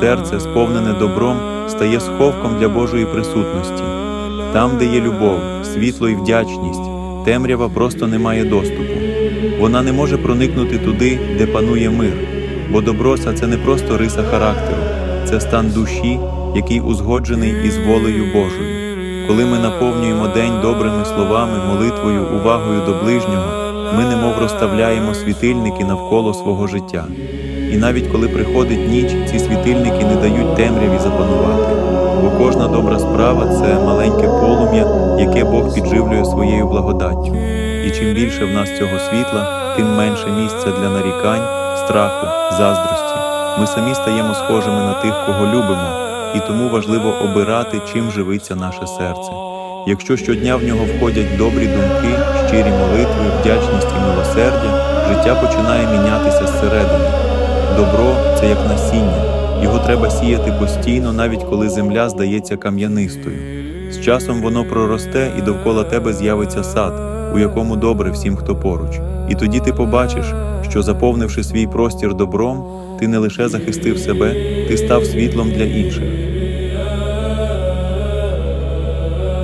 Серце, сповнене добром, стає сховком для Божої присутності. Там, де є любов, світло і вдячність, темрява просто не має доступу. Вона не може проникнути туди, де панує мир, бо доброса це не просто риса характеру, це стан душі, який узгоджений із волею Божою. Коли ми наповнюємо день добрими словами, молитвою, увагою до ближнього, ми немов розставляємо світильники навколо свого життя. І навіть коли приходить ніч, ці світильники не дають темряві запанувати. Бо кожна добра справа це маленьке полум'я, яке Бог підживлює своєю благодаттю. І чим більше в нас цього світла, тим менше місця для нарікань, страху, заздрості. Ми самі стаємо схожими на тих, кого любимо, і тому важливо обирати, чим живиться наше серце. Якщо щодня в нього входять добрі думки, щирі молитви, вдячність і милосердя, життя починає мінятися зсередини. Добро це як насіння, його треба сіяти постійно, навіть коли земля здається кам'янистою. З часом воно проросте і довкола тебе з'явиться сад, у якому добре всім, хто поруч. І тоді ти побачиш, що заповнивши свій простір добром, ти не лише захистив себе, ти став світлом для інших.